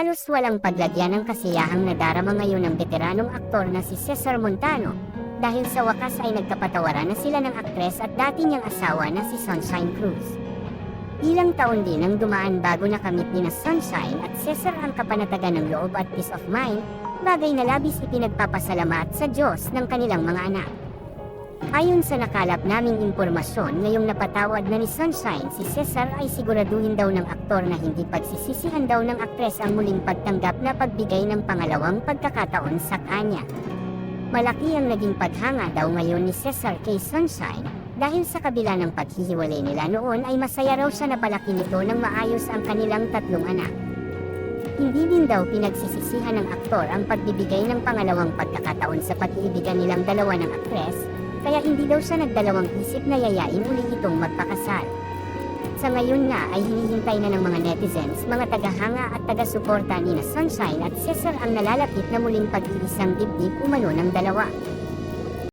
Halos walang paglagyan ng kasiyahang nadarama ngayon ng veteranong aktor na si Cesar Montano dahil sa wakas ay nagkapatawaran na sila ng aktres at dati niyang asawa na si Sunshine Cruz. Ilang taon din ang dumaan bago nakamit ni na Sunshine at Cesar ang kapanatagan ng loob at peace of mind, bagay na labis ipinagpapasalamat sa Diyos ng kanilang mga anak. Ayon sa nakalap naming impormasyon, ngayong napatawad na ni Sunshine, si Cesar ay siguraduhin daw ng aktor na hindi pagsisisihan daw ng aktres ang muling pagtanggap na pagbigay ng pangalawang pagkakataon sa kanya. Malaki ang naging paghanga daw ngayon ni Cesar kay Sunshine dahil sa kabila ng paghihiwalay nila noon ay masaya raw siya na palaki nito ng maayos ang kanilang tatlong anak. Hindi din daw pinagsisisihan ng aktor ang pagbibigay ng pangalawang pagkakataon sa pag-iibigan nilang dalawa ng aktres, kaya hindi daw siya nagdalawang isip na yayain uli itong magpakasal. Sa ngayon nga ay hinihintay na ng mga netizens, mga tagahanga at taga-suporta ni na Sunshine at Cesar ang nalalapit na muling pag-iisang dibdib umano ng dalawa.